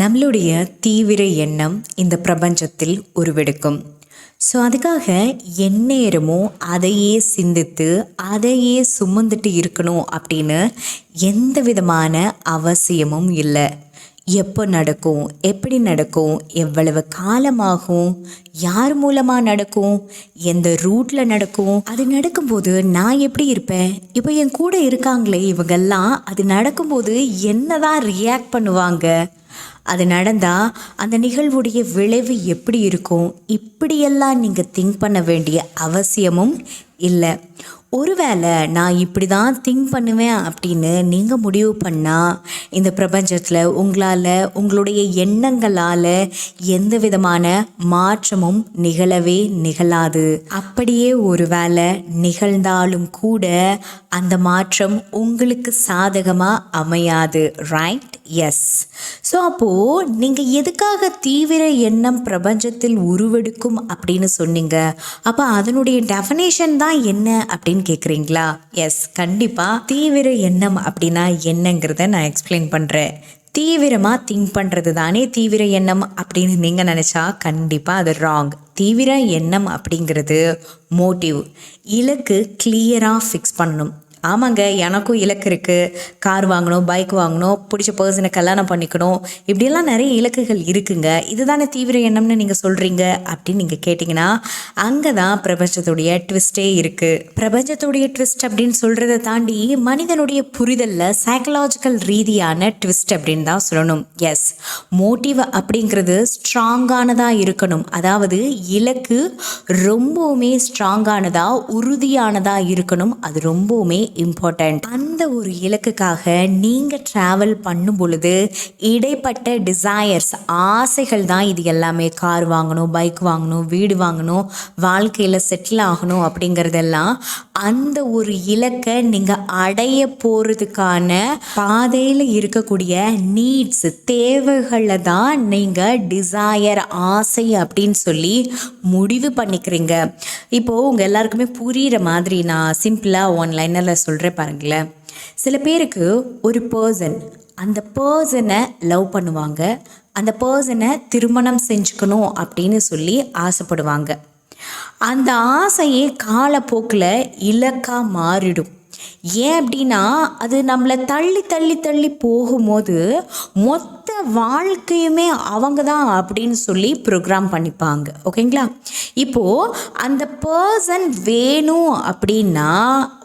நம்மளுடைய தீவிர எண்ணம் இந்த பிரபஞ்சத்தில் உருவெடுக்கும். ஸோ அதுக்காக எந்நேரமும் அதையே சிந்தித்து அதையே சுமந்துட்டு இருக்கணும் அப்படின்னு எந்த விதமான அவசியமும் இல்லை. எப்போ நடக்கும் எப்படி நடக்கும் எவ்வளவு காலமாகும் யார் மூலமாக நடக்கும் எந்த ரூட்டில் நடக்கும் அது நடக்கும்போது நான் எப்படி இருப்பேன்? இப்போ என் கூட இருக்காங்களே இவங்கெல்லாம் அது நடக்கும்போது என்னதான் ரியாக்ட் பண்ணுவாங்க? அது நடந்தால் அந்த நிகழ்வுடைய விளைவு எப்படி இருக்கும்? இப்படியெல்லாம் நீங்கள் திங்க் பண்ண வேண்டிய அவசியமும் இல்லை. ஒருவேளை நான் இப்படி தான் திங்க் பண்ணுவேன் அப்படின்னு நீங்கள் முடிவு பண்ணால் இந்த பிரபஞ்சத்தில் உங்களால் உங்களுடைய எண்ணங்களால் எந்த விதமான மாற்றமும் நிகழவே நிகழாது. அப்படியே ஒருவேளை நிகழ்ந்தாலும் கூட அந்த மாற்றம் உங்களுக்கு சாதகமாக அமையாது. ரைட் எஸ் ஸோ அப்போது நீங்கள் எதுக்காக தீவிர எண்ணம் பிரபஞ்சத்தில் உருவெடுக்கும் அப்படின்னு சொன்னீங்க? அப்போ அதனுடைய டெஃபனேஷன் தான் என்ன அப்படின்னு கேட்குறீங்களா எஸ் கண்டிப்பாக தீவிர எண்ணம் அப்படின்னா என்னங்கிறத நான் எக்ஸ்பிளைன் பண்ணுறேன் தீவிரமாக திங்க் பண்ணுறது தானே தீவிர எண்ணம் அப்படின்னு நீங்கள் நினச்சா கண்டிப்பாக அது ராங் தீவிர எண்ணம் அப்படிங்கிறது மோட்டிவ் இலக்கு கிளியராக ஃபிக்ஸ் பண்ணணும். ஆமாங்க எனக்கும் இலக்கு இருக்குது கார் வாங்கணும் பைக் வாங்கணும் பிடிச்ச பர்சனை கல்யாணம் பண்ணிக்கணும். இப்படியெல்லாம் நிறைய இலக்குகள் இருக்குங்க. இதுதானே தீவிர எண்ணம்னு நீங்கள் சொல்கிறீங்க அப்படின்னு நீங்கள் கேட்டிங்கன்னா அங்கே தான் பிரபஞ்சத்துடைய ட்விஸ்டே இருக்குது பிரபஞ்சத்துடைய ட்விஸ்ட் அப்படின்னு சொல்கிறத தாண்டி மனிதனுடைய புரிதலில் சைக்கலாஜிக்கல் ரீதியான ட்விஸ்ட் அப்படின்னு தான் சொல்லணும். எஸ் மோட்டிவ் அப்படிங்கிறது ஸ்ட்ராங்கானதாக இருக்கணும். அதாவது இலக்கு ரொம்பவுமே ஸ்ட்ராங்கானதாக உறுதியானதாக இருக்கணும். அது ரொம்பவுமே இம்பார்ட்டண்ட் அந்த ஒரு இலக்குக்காக நீங்கள் ட்ராவல் பண்ணும் பொழுது இடைப்பட்ட டிசையர்ஸ் ஆசைகள் தான் இது எல்லாமே. கார் வாங்கணும் பைக் வாங்கணும் வீடு வாங்கணும் வாழ்க்கையில் செட்டில் ஆகணும் அப்படிங்கிறதெல்லாம் அந்த ஒரு இலக்கை நீங்கள் அடைய போகிறதுக்கான பாதையில் இருக்கக்கூடிய நீட்ஸ் தேவைகளை தான் நீங்கள் டிசையர் ஆசை அப்படின்னு சொல்லி முடிவு பண்ணிக்கிறீங்க. இப்போது உங்கள் எல்லாருக்குமே புரிகிற மாதிரி நான் சிம்பிளாக ஒன்லைனில் சொல்கிறேன் பாருங்களேன். சில பேருக்கு ஒரு பர்சன் அந்த பர்சனை லவ் பண்ணுவாங்க. அந்த பர்சனை திருமணம் செஞ்சுக்கணும் அப்படின்னு சொல்லி ஆசைப்படுவாங்க. அந்த ஆசையே காலப்போக்கில் இலக்காக மாறிடும். ஏன் அப்படின்னா அது நம்மளை தள்ளி தள்ளி தள்ளி போகும்போது மொத்த வாழ்க்கையுமே அவங்க தான் அப்படின்னு சொல்லி ப்ரோக்ராம் பண்ணிப்பாங்க. ஓகேங்களா? இப்போது அந்த பர்சன் வேணும் அப்படின்னா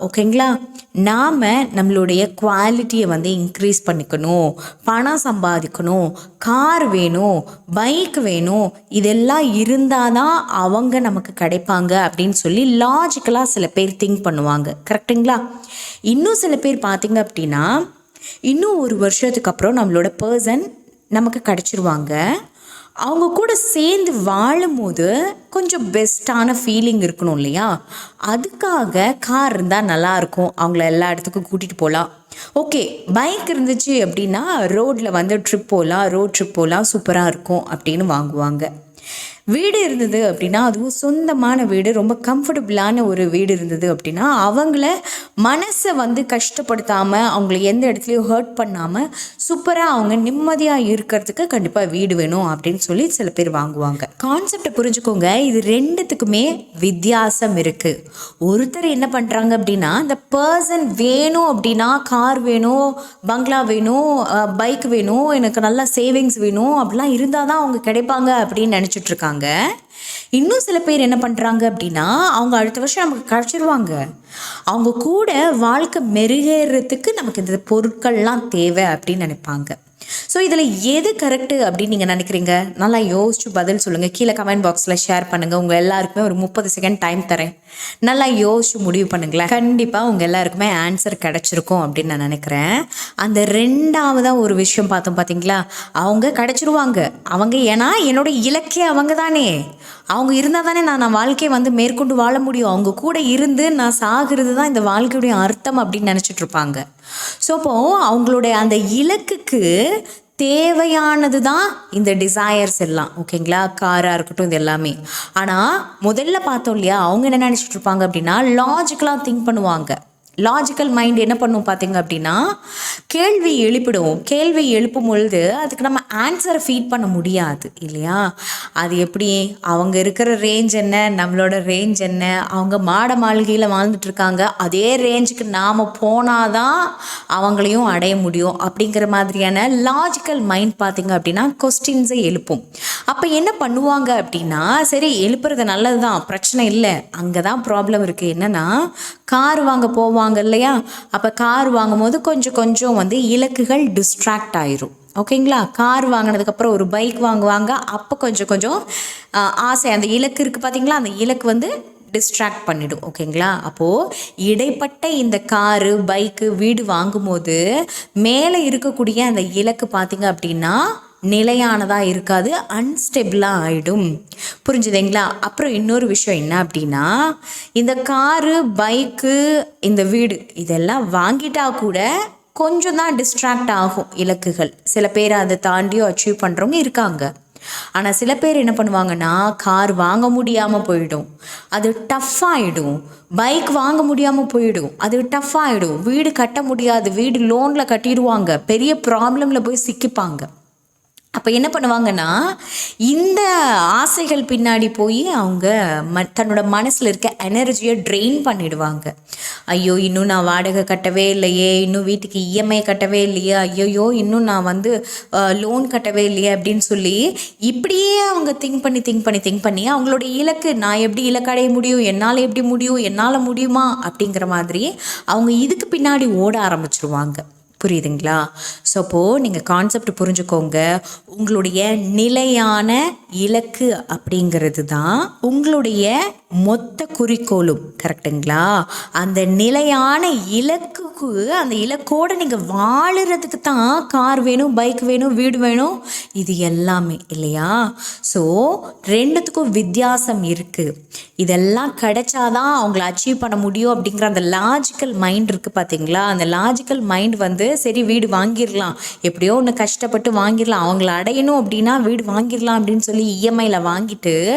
ஓகேங்களா? நாம் நம்மளுடைய குவாலிட்டியை வந்து இன்க்ரீஸ் பண்ணிக்கணும். பணம் சம்பாதிக்கணும். கார் வேணும். பைக் வேணும். இதெல்லாம் இருந்தால் தான் அவங்க நமக்கு கிடைப்பாங்க அப்படின்னு சொல்லி லாஜிக்கலாக சில பேர் திங்க் பண்ணுவாங்க. கரெக்டுங்களா இன்னும் சில பேர் பார்த்தீங்க அப்படின்னா இன்னும் ஒரு வருஷத்துக்கு அப்புறம் நம்மளோட பர்சன் நமக்கு கிடச்சிருவாங்க. அவங்க கூட சேர்ந்து வாழும்போது கொஞ்சம் பெஸ்ட்டான ஃபீலிங் இருக்கணும் இல்லையா? அதுக்காக கார் இருந்தால் நல்லாயிருக்கும். அவங்கள எல்லா இடத்துக்கும் கூட்டிகிட்டு போகலாம் ஓகே பைக் இருந்துச்சு அப்படின்னா ரோட்டில் வந்து ட்ரிப் போகலாம் ரோட் ட்ரிப் போகலாம் சூப்பராக இருக்கும் அப்படின்னு வாங்குவாங்க. வீடு இருந்தது அப்படின்னா அதுவும் சொந்தமான வீடு ரொம்ப கம்ஃபர்டபுளான ஒரு வீடு இருந்தது அப்படின்னா அவங்கள மனசை வந்து கஷ்டப்படுத்தாமல் அவங்கள எந்த இடத்துலையும் ஹர்ட் பண்ணாமல் சூப்பராக அவங்க நிம்மதியாக இருக்கிறதுக்கு கண்டிப்பாக வீடு வேணும் அப்படின்னு சொல்லி சில பேர் வாங்குவாங்க. கான்செப்டை புரிஞ்சுக்கோங்க. இது ரெண்டுத்துக்குமே வித்தியாசம் இருக்குது ஒருத்தர் என்ன பண்ணுறாங்க அப்படின்னா அந்த பர்சன் வேணும் அப்படின்னா கார் வேணும் பங்களா வேணும் பைக் வேணும் எனக்கு நல்லா சேவிங்ஸ் வேணும் அப்படிலாம் இருந்தால் தான் அவங்க கிடைப்பாங்க அப்படின்னு நினச்சிட்ருக்காங்க இருக்காங்க இன்னும் சில பேர் என்ன பண்ணுறாங்க அப்படின்னா அவங்க அடுத்த வருஷம் நமக்கு கிடச்சிருவாங்க. அவங்க கூட வாழ்க்கை மெருகேறதுக்கு நமக்கு இந்த பொருட்கள்லாம் தேவை அப்படின்னு நினைப்பாங்க. ஸோ இதில் எது கரெக்டு அப்படின்னு நீங்கள் நினைக்கிறீங்க? நல்லா யோசிச்சு பதில் சொல்லுங்கள் கீழே கமெண்ட் பாக்ஸில் ஷேர் பண்ணுங்கள் உங்கள் எல்லாருக்குமே ஒரு முப்பது செகண்ட் டைம் தரேன். நல்லா யோசிச்சு முடிவு பண்ணுங்களேன். கண்டிப்பாக உங்கள் எல்லாருக்குமே ஆன்சர் கிடச்சிருக்கும் அப்படின்னு நான் நினைக்கிறேன். அந்த ரெண்டாவதாக ஒரு விஷயம் பார்த்தோம் பார்த்தீங்களா அவங்க கிடச்சிருவாங்க. அவங்க ஏன்னா என்னோட இலக்கே அவங்க தானே. அவங்க இருந்தால் தானே நான் நான் வாழ்க்கையை வந்து மேற்கொண்டு வாழ முடியும். அவங்க கூட இருந்து நான் சாகிறது தான் இந்த வாழ்க்கையுடைய அர்த்தம் அப்படின்னு நினச்சிட்டு இருப்பாங்க ஸோ அப்போது அவங்களுடைய அந்த இலக்குக்கு தேவையானது தான் இந்த டிசையர்ஸ் எல்லாம். ஓகேங்களா காராக இருக்கட்டும் இது எல்லாமே. ஆனால் முதல்ல பார்த்தோம் இல்லையா? அவங்க என்ன நினச்சிட்டு இருப்பாங்க அப்படின்னா லாஜிக்கலாக திங்க் பண்ணுவாங்க. லாஜிக்கல் மைண்ட் என்ன பண்ணும் பார்த்தீங்க அப்படின்னா கேள்வி எழுப்பிடும் கேள்வி எழுப்பும் பொழுது அதுக்கு நம்ம ஆன்சரை ஃபீட் பண்ண முடியாது இல்லையா? அது எப்படி? அவங்க இருக்கிற ரேஞ்ச் என்ன? நம்மளோட ரேஞ்ச் என்ன? அவங்க மாட மாளிகையில் வாழ்ந்துட்டுருக்காங்க அதே ரேஞ்சுக்கு நாம் போனாதான் அவங்களையும் அடைய முடியும். அப்படிங்கிற மாதிரியான லாஜிக்கல் மைண்ட் பார்த்தீங்க அப்படின்னா கொஸ்டின்ஸை எழுப்பும். அப்போ என்ன பண்ணுவாங்க அப்படின்னா சரி எழுப்புறது நல்லது தான் பிரச்சனை இல்லை. அங்கே தான் ப்ராப்ளம் இருக்குது என்னென்னா கார் வாங்க போவாங்க. இல்லையா? அப்போ கார் வாங்கும்போது கொஞ்சம் கொஞ்சம் வந்து இலக்குகள் டிஸ்ட்ராக்ட் ஆயிரும். ஓகேங்களா? கார் வாங்கினதுக்கப்புறம் ஒரு பைக் வாங்குவாங்க. அப்போ கொஞ்சம் கொஞ்சம் ஆசை. அந்த இலக்கு இருக்குது பார்த்தீங்களா அந்த இலக்கு வந்து டிஸ்ட்ராக்ட் பண்ணிடும். ஓகேங்களா? அப்போது இடைப்பட்ட இந்த காரு பைக்கு வீடு வாங்கும்போது மேலே இருக்கக்கூடிய அந்த இலக்கு பார்த்தீங்க அப்படின்னா நிலையானதாக இருக்காது அன்ஸ்டெபிளாக ஆகிடும் புரிஞ்சுதுங்களா? அப்புறம் இன்னொரு விஷயம் என்ன அப்படின்னா இந்த காரு பைக்கு இந்த வீடு இதெல்லாம் வாங்கிட்டா கூட கொஞ்சம் தான் டிஸ்ட்ராக்ட் ஆகும் இலக்குகள். சில பேர் அதை தாண்டியும் அச்சீவ் பண்ணுறவங்க இருக்காங்க. ஆனால் சில பேர் என்ன பண்ணுவாங்கன்னா கார் வாங்க முடியாமல் போயிடும். அது டஃப் ஆகிடும் பைக் வாங்க முடியாமல் போயிடும். அது டஃப் ஆகிடும் வீடு கட்ட முடியாது. வீடு லோனில் கட்டிடுவாங்க. பெரிய ப்ராப்ளமில் போய் சிக்கிப்பாங்க. அப்போ என்ன பண்ணுவாங்கன்னா இந்த ஆசைகள் பின்னாடி போய் அவங்க ம தன்னோட மனசில் இருக்க எனர்ஜியை ட்ரெயின் பண்ணிடுவாங்க. ஐயோ இன்னும் நான் வாடகை கட்டவே இல்லையே இன்னும் வீட்டுக்கு இஎம்ஐ கட்டவே இல்லையே ஐயோயோ இன்னும் நான் வந்து லோன் கட்டவே இல்லையே அப்படின்னு சொல்லி இப்படியே அவங்க திங்க் பண்ணி திங்க் பண்ணி திங்க் பண்ணி அவங்களோட இலக்கு நான் எப்படி இலக்கு அடைய முடியும் என்னால் எப்படி முடியும் என்னால் முடியுமா அப்படிங்கிற மாதிரி அவங்க இதுக்கு பின்னாடி ஓட ஆரம்பிச்சிருவாங்க. புரியுதுங்களா? ஸோ அப்போது நீங்கள் கான்செப்ட் புரிஞ்சுக்கோங்க. உங்களுடைய நிலையான இலக்கு அப்படிங்கிறது தான் உங்களுடைய மொத்த குறிக்கோளும் கரெக்டுங்களா? அந்த நிலையான இலக்குக்கு அந்த இலக்கோடு நீங்கள் வாழுறதுக்கு தான் கார் வேணும் பைக் வேணும் வீடு வேணும். இது எல்லாமே இல்லையா? ஸோ ரெண்டுத்துக்கும் வித்தியாசம் இருக்குது இதெல்லாம் கிடைச்சாதான் அவங்கள அச்சீவ் பண்ண முடியும் அப்படிங்கிற அந்த லாஜிக்கல் மைண்ட் இருக்குது பார்த்தீங்களா அந்த லாஜிக்கல் மைண்ட் வந்து சரி வீடு வாங்கிடலாம். எப்படியோ ஒன்று கஷ்டப்பட்டு வாங்கிடலாம். அவங்கள அடையணும் அப்படின்னா வீடு வாங்கிடலாம் அப்படின்னு சொல்லி இஎம்ஐயில் வாங்கிட்டு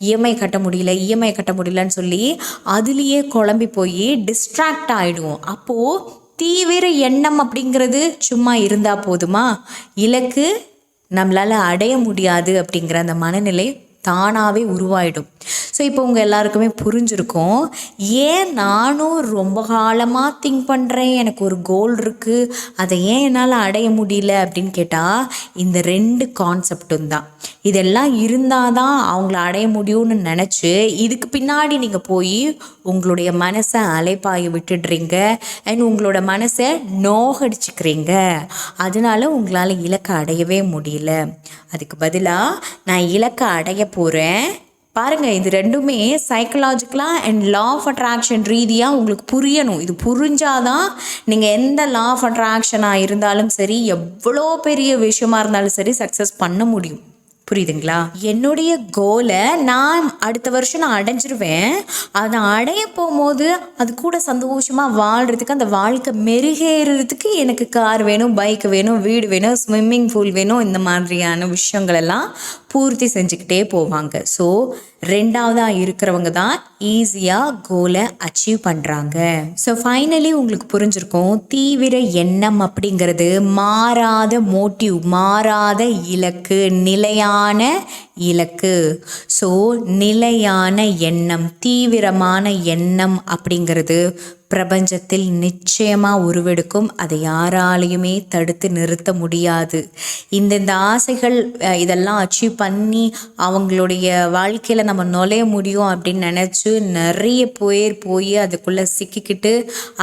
இஎம்ஐ கட்ட முடியல இஎம்ஐ கட்ட முடியலன்னு சொல்லி அதுலேயே குழம்பி போய் டிஸ்ட்ராக்ட் ஆகிடுவோம் அப்போது தீவிர எண்ணம் அப்படிங்கிறது சும்மா இருந்தால் போதுமா? இலக்கு நம்மளால் அடைய முடியாது அப்படிங்கிற அந்த மனநிலை தானாகவே உருவாயிடும். ஸோ இப்போ உங்கள் எல்லாருக்குமே புரிஞ்சிருக்கும். ஏன் நானும் ரொம்ப காலமாக திங்க் பண்ணுறேன் எனக்கு ஒரு கோல் இருக்குது அதை ஏன் என்னால் அடைய முடியல அப்படின்னு கேட்டால் இந்த ரெண்டு கான்செப்டும் தான். இதெல்லாம் இருந்தால் தான் அவங்கள அடைய முடியும்னு நினச்சி இதுக்கு பின்னாடி நீங்கள் போய் உங்களுடைய மனசை அலைப்பாய விட்டுடுறீங்க. அண்ட் உங்களோட மனசை நோகடிச்சுக்கிறீங்க. அதனால உங்களால் இலக்கை அடையவே முடியல. அதுக்கு பதிலாக நான் இலக்கை அடைய போகிறேன் பாருங்கள் இது ரெண்டுமே சைக்கலாஜிக்கலாக அண்ட் லா ஆஃப் அட்ராக்ஷன் ரீதியாக உங்களுக்கு புரியணும். இது புரிஞ்சாதான் நீங்கள் எந்த லா ஆஃப் அட்ராக்ஷனாக இருந்தாலும் சரி எவ்வளோ பெரிய விஷயமா இருந்தாலும் சரி சக்ஸஸ் பண்ண முடியும். புரியுதுங்களா? என்னுடைய கோலை நான் அடுத்த வருஷம் நான் அடைஞ்சிருவேன். அதை அடைய போகும்போது அது கூட சந்தோஷமாக வாழ்கிறதுக்கு அந்த வாழ்க்கை மெருகேறதுக்கு எனக்கு கார் வேணும் பைக் வேணும் வீடு வேணும் ஸ்விம்மிங் பூல் வேணும் இந்த மாதிரியான விஷயங்கள் எல்லாம் பூர்த்தி செஞ்சுக்கிட்டே போவாங்க. ஸோ ரெண்டாவதாக இருக்கிறவங்க தான் ஈஸியாக கோலை அச்சீவ் பண்ணுறாங்க ஸோ ஃபைனலி உங்களுக்கு புரிஞ்சிருக்கும் தீவிர எண்ணம் அப்படிங்கிறது மாறாத மோட்டிவ் மாறாத இலக்கு நிலையான விதமான இலக்கு. ஸோ நிலையான எண்ணம் தீவிரமான எண்ணம் அப்படிங்கிறது பிரபஞ்சத்தில் நிச்சயமாக உருவெடுக்கும். அதை யாராலையுமே தடுத்து நிறுத்த முடியாது. இந்தந்த ஆசைகள் இதெல்லாம் அச்சீவ் பண்ணி அவங்களுடைய வாழ்க்கையில் நம்ம நுழைய முடியும் அப்படின்னு நினச்சி நிறைய பேர் போய் அதுக்குள்ளே சிக்கிக்கிட்டு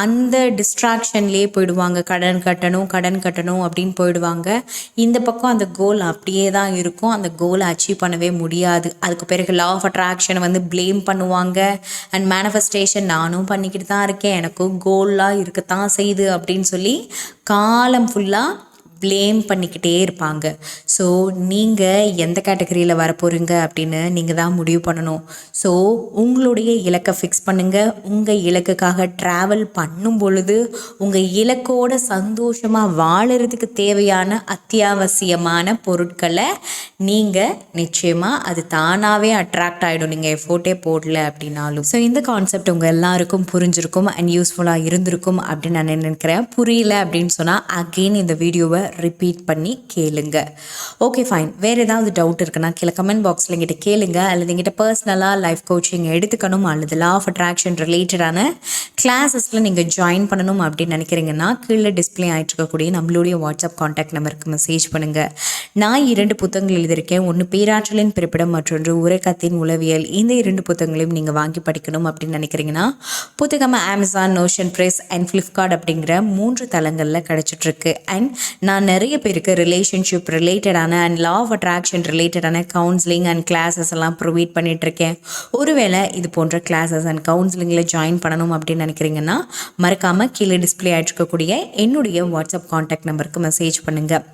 அந்த டிஸ்ட்ராக்ஷன்லேயே போயிடுவாங்க. கடன் கட்டணும் கடன் கட்டணும் அப்படின்னு போயிடுவாங்க. இந்த பக்கம் அந்த கோல் அப்படியே தான் இருக்கும். அந்த கோலை அச்சீவ் பண்ணவே முடியாது. அதுக்கு பிறகு லா ஆஃப் அட்ராக்ஷனை வந்து ப்ளேம் பண்ணுவாங்க. அண்ட் மேனிஃபெஸ்டேஷன் நானும் பண்ணிக்கிட்டு தான் இருக்கேன். எனக்கும் கோல்லாம் இருக்கத்தான் செய்யுது அப்படின்னு சொல்லி காலம் ஃபுல்லாக ப்ளேம் பண்ணிக்கிட்டே இருப்பாங்க. ஸோ நீங்கள் எந்த கேட்டகரியில் வரப்போகிறீங்க அப்படின்னு நீங்கள் தான் முடிவு பண்ணணும். ஸோ உங்களுடைய இலக்கை ஃபிக்ஸ் பண்ணுங்கள் உங்கள் இலக்குக்காக ட்ராவல் பண்ணும் பொழுது உங்கள் இலக்கோட சந்தோஷமாக வாழறதுக்கு தேவையான அத்தியாவசியமான பொருட்களை நீங்கள் நிச்சயமாக அது தானாகவே அட்ராக்ட் ஆகிடும் நீங்கள் எஃபோர்ட்டே போடல அப்படின்னாலும். ஸோ இந்த கான்செப்ட் உங்கள் எல்லாருக்கும் புரிஞ்சிருக்கும் அண்ட் யூஸ்ஃபுல்லாக இருந்திருக்கும் அப்படின்னு நான் நினைக்கிறேன். புரியல அப்படின்னு சொன்னால் அகெயின் இந்த வீடியோவை ரிப்பீட் பண்ணி கேளுங்க. ஓகே ஃபைன் வேறு ஏதாவது டவுட் இருக்குன்னா கீழே கமெண்ட் பாக்ஸில் எங்கிட்ட கேளுங்க. அல்லது எங்கிட்ட பர்சனலாக லைஃப் கோச்சிங் எடுத்துக்கணும் அல்லது லா ஆஃப் அட்ராக்ஷன் ரிலேட்டடான கிளாஸஸில் நீங்கள் ஜாயின் பண்ணணும் அப்படின்னு நினைக்கிறீங்கன்னா கீழே டிஸ்பிளே ஆகிட்டு இருக்கக்கூடிய நம்மளுடைய வாட்ஸ்அப் காண்டாக்ட் நம்பருக்கு மெசேஜ் பண்ணுங்கள் நான் இரண்டு புத்தகங்கள் எழுதியிருக்கேன். ஒன்று பேராற்றலின் பிறப்பிடம் மற்றொன்று உரைக்கத்தின் உளவியல். இந்த இரண்டு புத்தகங்களையும் நீங்கள் வாங்கி படிக்கணும் அப்படின்னு நினைக்கிறீங்கன்னா புத்தகமாக Amazon Notion Press and Flipkart அப்படிங்கிற மூன்று தளங்களில் கிடச்சிட்ருக்கு அண்ட் நான் நிறைய பேருக்கு ரிலேஷன்ஷிப் ரிலேட்டடான அண்ட் லா ஆஃப் அட்ராக்ஷன் ரிலேட்டடான கவுன்சிலிங் அண்ட் கிளாஸஸ் எல்லாம் ப்ரொவைட் பண்ணிகிட்ருக்கேன் ஒருவேளை இது போன்ற கிளாஸஸ் அண்ட் கவுன்சிலிங்கில் ஜாயின் பண்ணணும் அப்படின்னு நினைக்கிறீங்கன்னா மறக்காமல் கீழே டிஸ்பிளே ஆகிருக்கக்கூடிய என்னுடைய வாட்ஸ்அப் காண்டாக்ட் நம்பருக்கு மெசேஜ் பண்ணுங்கள்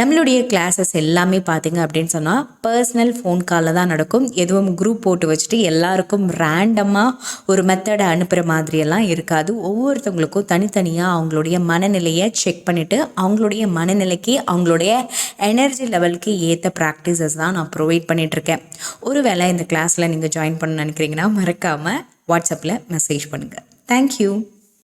நம்மளுடைய கிளாஸஸ் எல்லாமே பார்த்தீங்க அப்படின்னு சொன்னால் பர்சனல் ஃபோன் காலில் தான் நடக்கும். எதுவும் குரூப் போட்டு வச்சுட்டு எல்லாருக்கும் ரேண்டமாக ஒரு மெத்தடை அனுப்புகிற மாதிரியெல்லாம் இருக்காது. ஒவ்வொருத்தவங்களுக்கும் தனித்தனியாக அவங்களுடைய மனநிலையை செக் பண்ணிவிட்டு அவங்களுடைய மன மனநிலைக்கு அவங்களுடைய எனர்ஜி லெவலுக்கு ஏற்ற ப்ராக்டிசஸ் தான் நான் ப்ரொவைட் பண்ணிகிட்ருக்கேன் ஒருவேளை இந்த கிளாஸில் நீங்கள் ஜாயின் பண்ண நினைக்கிறீங்கன்னா மறக்காமல் வாட்ஸ்அப்பில் மெசேஜ் பண்ணுங்கள் தேங்க்யூ